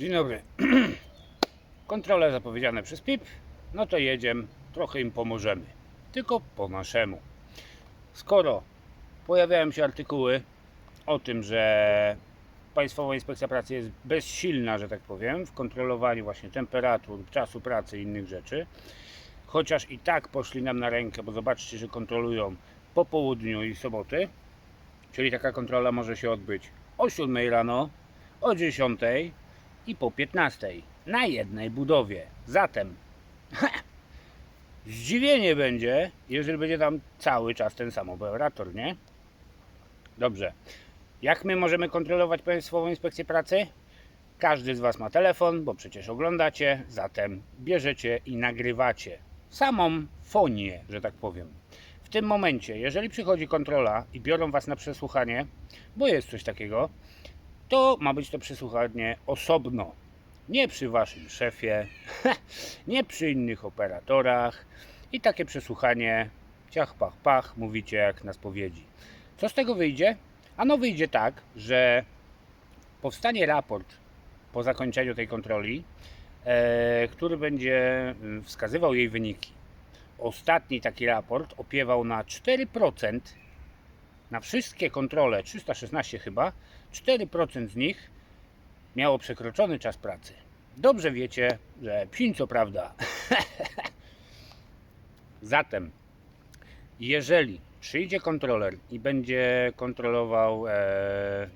Dzień dobry. Kontrole zapowiedziane przez PIP. No to jedziemy, trochę im pomożemy. Tylko po naszemu. Skoro pojawiają się artykuły o tym, że Państwowa Inspekcja Pracy jest bezsilna, że tak powiem, w kontrolowaniu właśnie temperatur, czasu pracy i innych rzeczy, chociaż i tak poszli nam na rękę, bo zobaczcie, że kontrolują po południu i soboty, czyli taka kontrola może się odbyć o 7 rano, o 10 i po 15 na jednej budowie. Zatem zdziwienie będzie, jeżeli będzie tam cały czas ten sam operator, nie? Dobrze. Jak my możemy kontrolować Państwową Inspekcję Pracy? Każdy z Was ma telefon, bo przecież oglądacie, zatem bierzecie i nagrywacie samą fonię, że tak powiem. W tym momencie, jeżeli przychodzi kontrola i biorą Was na przesłuchanie, bo jest coś takiego, to ma być to przesłuchanie osobno. Nie przy Waszym szefie, nie przy innych operatorach. I takie przesłuchanie, ciach, pach, pach, mówicie jak na spowiedzi. Co z tego wyjdzie? Ano wyjdzie tak, że powstanie raport po zakończeniu tej kontroli, e, który będzie mm, wskazywał jej wyniki. Ostatni taki raport opiewał na 4% na wszystkie kontrole, 316 chyba, 4% z nich miało przekroczony czas pracy. Dobrze wiecie, że psin co prawda. Zatem, jeżeli przyjdzie kontroler i będzie kontrolował e,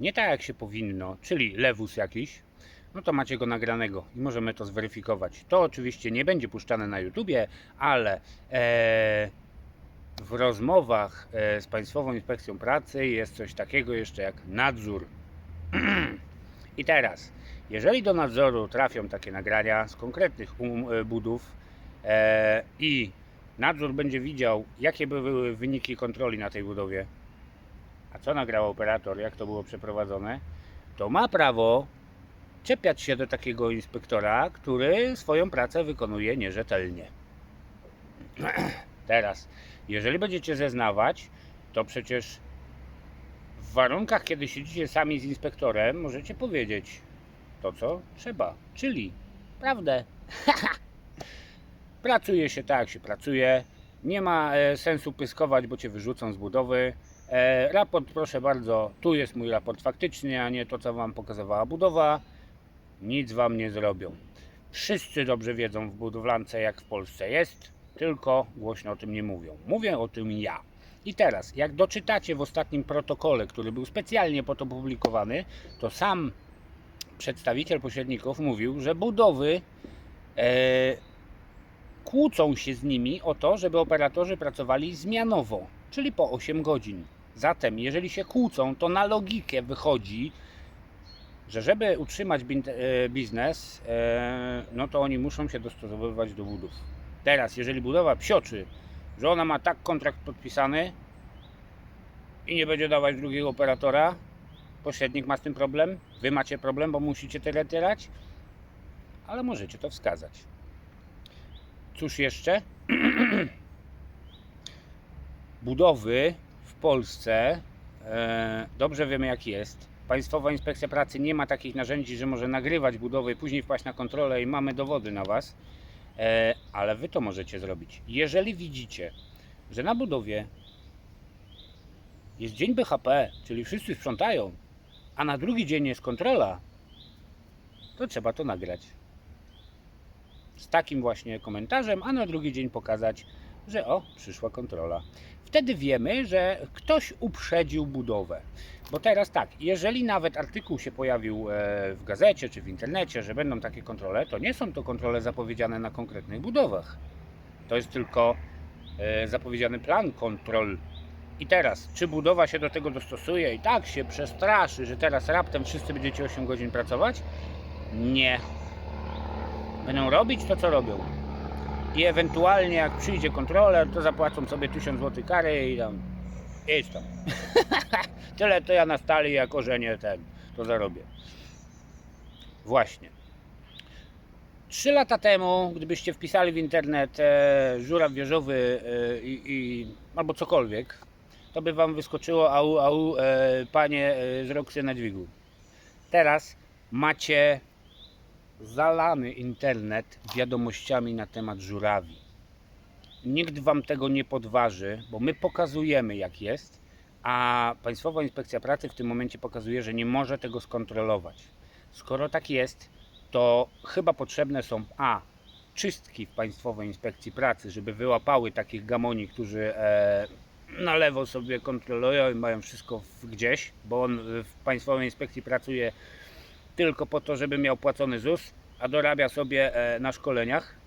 nie tak jak się powinno, czyli lewus jakiś, no to macie go nagranego i możemy to zweryfikować. To oczywiście nie będzie puszczane na YouTubie, ale e, w rozmowach e, z Państwową Inspekcją Pracy jest coś takiego jeszcze jak nadzór. I teraz, jeżeli do nadzoru trafią takie nagrania z konkretnych um, e, budów e, i nadzór będzie widział, jakie były wyniki kontroli na tej budowie, a co nagrał operator, jak to było przeprowadzone, to ma prawo czepiać się do takiego inspektora, który swoją pracę wykonuje nierzetelnie. Teraz, jeżeli będziecie zeznawać, to przecież w warunkach, kiedy siedzicie sami z inspektorem, możecie powiedzieć to, co trzeba, czyli prawdę. pracuje się tak, jak się pracuje. Nie ma e, sensu pyskować, bo cię wyrzucą z budowy. E, raport, proszę bardzo, tu jest mój raport faktyczny, a nie to, co wam pokazywała budowa. Nic wam nie zrobią. Wszyscy dobrze wiedzą w budowlance, jak w Polsce jest, tylko głośno o tym nie mówią. Mówię o tym ja. I teraz, jak doczytacie w ostatnim protokole, który był specjalnie po to publikowany, to sam przedstawiciel pośredników mówił, że budowy e, kłócą się z nimi o to, żeby operatorzy pracowali zmianowo, czyli po 8 godzin. Zatem, jeżeli się kłócą, to na logikę wychodzi, że żeby utrzymać e, biznes, e, no to oni muszą się dostosowywać do budów. Teraz, jeżeli budowa psioczy, że ona ma tak kontrakt podpisany i nie będzie dawać drugiego operatora, pośrednik ma z tym problem, wy macie problem, bo musicie tyle tyrać, ale możecie to wskazać. Cóż jeszcze? Budowy w Polsce e, dobrze wiemy jak jest. Państwowa Inspekcja Pracy nie ma takich narzędzi, że może nagrywać budowę i później wpaść na kontrolę i mamy dowody na Was, ale Wy to możecie zrobić. Jeżeli widzicie, że na budowie jest dzień BHP, czyli wszyscy sprzątają, a na drugi dzień jest kontrola, to trzeba to nagrać z takim właśnie komentarzem, a na drugi dzień pokazać, że o, przyszła kontrola. Wtedy wiemy, że ktoś uprzedził budowę. Bo teraz tak, jeżeli nawet artykuł się pojawił e, w gazecie czy w internecie, że będą takie kontrole, to nie są to kontrole zapowiedziane na konkretnych budowach. To jest tylko e, zapowiedziany plan kontrol. I teraz, czy budowa się do tego dostosuje i tak się przestraszy, że teraz raptem wszyscy będziecie 8 godzin pracować? Nie, będą robić to, co robią. I ewentualnie jak przyjdzie kontroler, to zapłacą sobie 1000 zł kary i tam idź tam. Tyle to ja na stali jak ożenię ten, to zarobię. Właśnie. Trzy lata temu, gdybyście wpisali w internet e, żuraw wieżowy e, i, i, albo cokolwiek, to by wam wyskoczyło au, au, e, panie e, z na dźwigu. Teraz macie zalany internet wiadomościami na temat żurawi. Nikt wam tego nie podważy, bo my pokazujemy jak jest, a Państwowa Inspekcja Pracy w tym momencie pokazuje, że nie może tego skontrolować. Skoro tak jest, to chyba potrzebne są a czystki w Państwowej Inspekcji Pracy, żeby wyłapały takich gamoni, którzy e, na lewo sobie kontrolują i mają wszystko gdzieś, bo on w Państwowej Inspekcji pracuje tylko po to, żeby miał płacony ZUS, a dorabia sobie e, na szkoleniach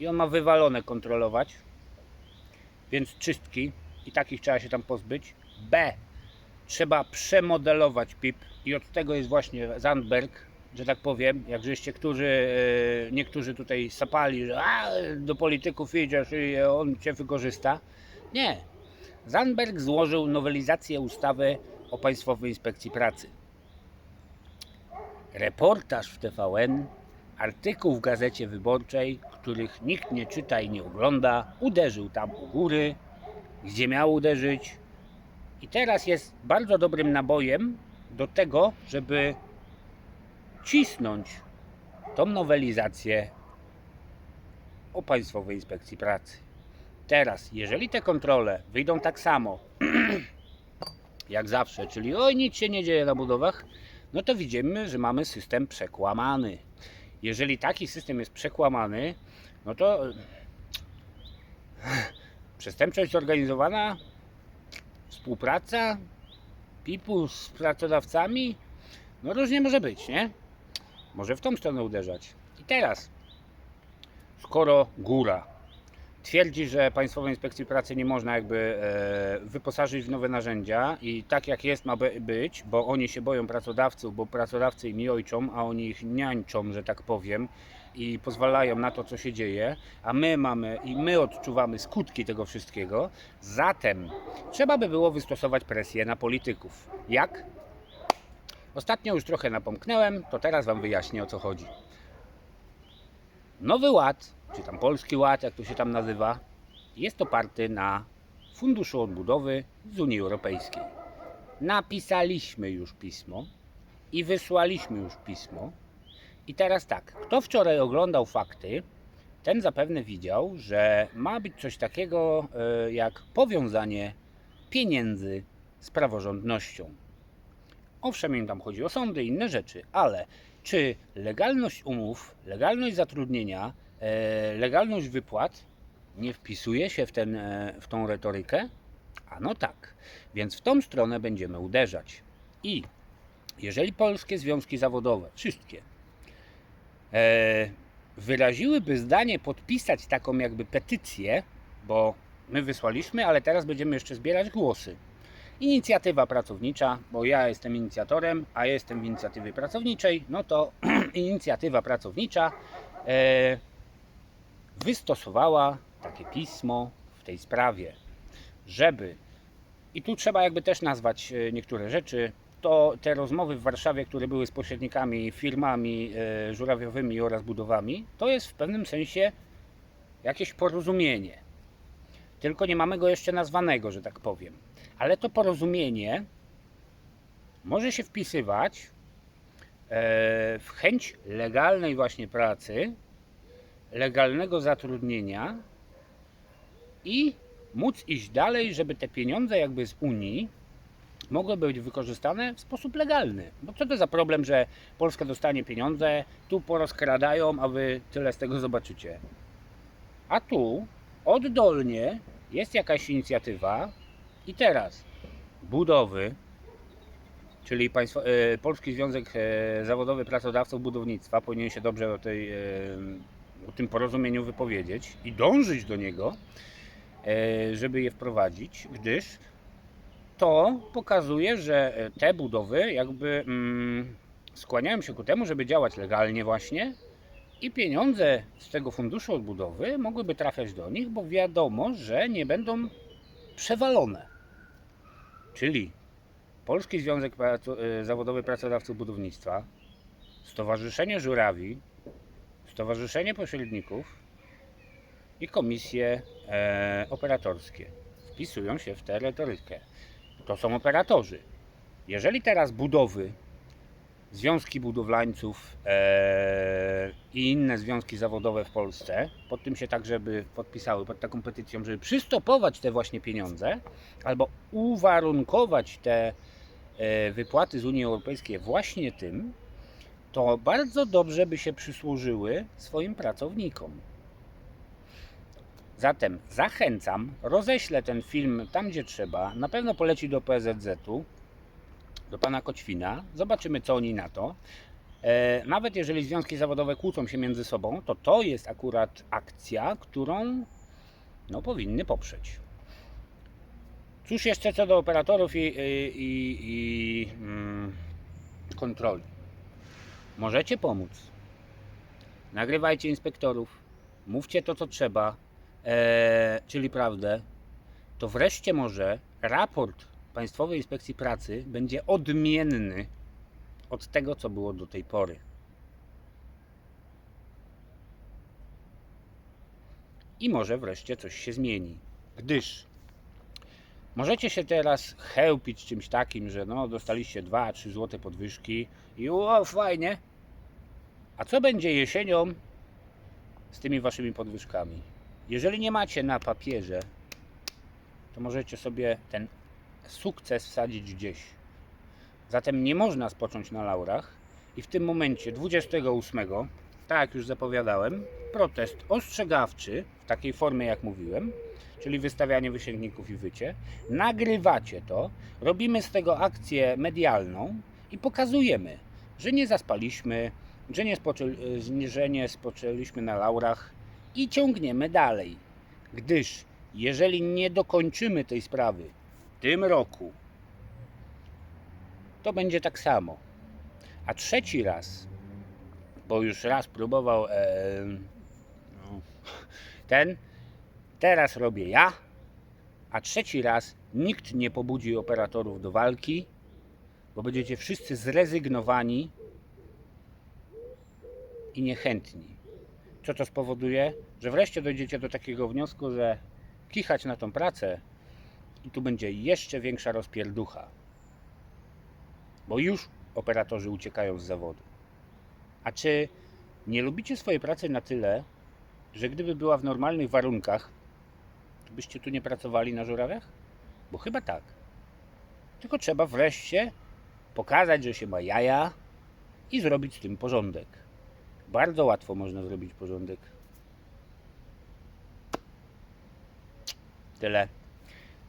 i on ma wywalone kontrolować, więc czystki i takich trzeba się tam pozbyć. B. Trzeba przemodelować PIP i od tego jest właśnie Zandberg, że tak powiem, jak żeście którzy, e, niektórzy tutaj sapali, że a, do polityków idziesz i on cię wykorzysta. Nie. Zandberg złożył nowelizację ustawy o Państwowej Inspekcji Pracy. Reportaż w TVN, artykuł w Gazecie Wyborczej, których nikt nie czyta i nie ogląda, uderzył tam u góry, gdzie miał uderzyć. I teraz jest bardzo dobrym nabojem do tego, żeby cisnąć tą nowelizację o Państwowej Inspekcji Pracy. Teraz, jeżeli te kontrole wyjdą tak samo jak zawsze, czyli oj, nic się nie dzieje na budowach, no to widzimy, że mamy system przekłamany. Jeżeli taki system jest przekłamany, no to przestępczość zorganizowana, współpraca PIP-u z pracodawcami, no różnie może być, nie? Może w tą stronę uderzać. I teraz, skoro góra twierdzi, że Państwowej Inspekcji Pracy nie można jakby e, wyposażyć w nowe narzędzia i tak jak jest ma by- być, bo oni się boją pracodawców, bo pracodawcy im ojczą, a oni ich niańczą, że tak powiem i pozwalają na to, co się dzieje, a my mamy i my odczuwamy skutki tego wszystkiego, zatem trzeba by było wystosować presję na polityków. Jak? Ostatnio już trochę napomknęłem, to teraz Wam wyjaśnię o co chodzi. Nowy Ład, czy tam Polski Ład, jak to się tam nazywa, jest oparty na Funduszu Odbudowy z Unii Europejskiej. Napisaliśmy już pismo i wysłaliśmy już pismo. I teraz tak, kto wczoraj oglądał fakty, ten zapewne widział, że ma być coś takiego e, jak powiązanie pieniędzy z praworządnością. Owszem, im tam chodzi o sądy i inne rzeczy, ale czy legalność umów, legalność zatrudnienia, e, legalność wypłat nie wpisuje się w, ten, e, w tą retorykę? A no tak, więc w tą stronę będziemy uderzać. I jeżeli polskie związki zawodowe, wszystkie, wyraziłyby zdanie podpisać taką jakby petycję, bo my wysłaliśmy, ale teraz będziemy jeszcze zbierać głosy. Inicjatywa pracownicza, bo ja jestem inicjatorem, a jestem w inicjatywie pracowniczej, no to inicjatywa pracownicza e, wystosowała takie pismo w tej sprawie, żeby i tu trzeba jakby też nazwać e, niektóre rzeczy. To te rozmowy w Warszawie, które były z pośrednikami, firmami e, żurawiowymi oraz budowami, to jest w pewnym sensie jakieś porozumienie. Tylko nie mamy go jeszcze nazwanego, że tak powiem. Ale to porozumienie może się wpisywać e, w chęć legalnej właśnie pracy, legalnego zatrudnienia i móc iść dalej, żeby te pieniądze jakby z Unii mogły być wykorzystane w sposób legalny. Bo co to za problem, że Polska dostanie pieniądze, tu porozkradają, a wy tyle z tego zobaczycie. A tu oddolnie jest jakaś inicjatywa i teraz budowy, czyli państwo, e, Polski Związek e, Zawodowy Pracodawców Budownictwa powinien się dobrze o, tej, e, o tym porozumieniu wypowiedzieć i dążyć do niego, e, żeby je wprowadzić, gdyż to pokazuje, że e, te budowy jakby mm, skłaniają się ku temu, żeby działać legalnie właśnie i pieniądze z tego funduszu odbudowy mogłyby trafiać do nich, bo wiadomo, że nie będą przewalone. Czyli Polski Związek e, Zawodowy Pracodawców Budownictwa, Stowarzyszenie Żurawi, Stowarzyszenie Pośredników i komisje e, operatorskie wpisują się w tę retorykę. To są operatorzy. Jeżeli teraz budowy związki budowlańców e, i inne związki zawodowe w Polsce, pod tym się tak, żeby podpisały, pod taką petycją, żeby przystopować te właśnie pieniądze, albo uwarunkować te e, wypłaty z Unii Europejskiej właśnie tym, to bardzo dobrze by się przysłużyły swoim pracownikom. Zatem zachęcam, roześlę ten film tam, gdzie trzeba. Na pewno poleci do PZZ-u, do pana Koćwina. Zobaczymy, co oni na to. E, nawet jeżeli związki zawodowe kłócą się między sobą, to to jest akurat akcja, którą no, powinny poprzeć. Cóż jeszcze co do operatorów i, i, i, i mm, kontroli. Możecie pomóc. Nagrywajcie inspektorów, mówcie to, co trzeba, e, czyli prawdę. To wreszcie może raport Państwowej Inspekcji Pracy będzie odmienny od tego, co było do tej pory. I może wreszcie coś się zmieni. Gdyż możecie się teraz chełpić czymś takim, że no, dostaliście 2-3 zł podwyżki i o, fajnie. A co będzie jesienią z tymi waszymi podwyżkami? Jeżeli nie macie na papierze, to możecie sobie ten sukces wsadzić gdzieś. Zatem nie można spocząć na laurach i w tym momencie 28, tak jak już zapowiadałem, protest ostrzegawczy w takiej formie jak mówiłem, czyli wystawianie wysięgników i wycie. Nagrywacie to, robimy z tego akcję medialną i pokazujemy, że nie zaspaliśmy, że nie, spoczę- że nie spoczęliśmy na laurach i ciągniemy dalej. Gdyż jeżeli nie dokończymy tej sprawy w tym roku, to będzie tak samo. A trzeci raz, bo już raz próbował e, ten, teraz robię ja, a trzeci raz nikt nie pobudzi operatorów do walki, bo będziecie wszyscy zrezygnowani i niechętni. Co to spowoduje? Że wreszcie dojdziecie do takiego wniosku, że kichać na tą pracę i tu będzie jeszcze większa rozpierducha. Bo już operatorzy uciekają z zawodu. A czy nie lubicie swojej pracy na tyle, że gdyby była w normalnych warunkach, to byście tu nie pracowali na żurawiach? Bo chyba tak. Tylko trzeba wreszcie pokazać, że się ma jaja i zrobić z tym porządek. Bardzo łatwo można zrobić porządek. Tyle.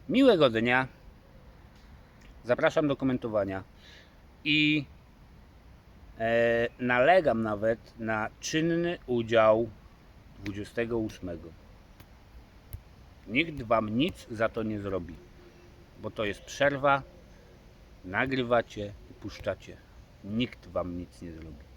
Miłego dnia. Zapraszam do komentowania. I e, nalegam nawet na czynny udział 28. Nikt wam nic za to nie zrobi, bo to jest przerwa. Nagrywacie i puszczacie. Nikt wam nic nie zrobi.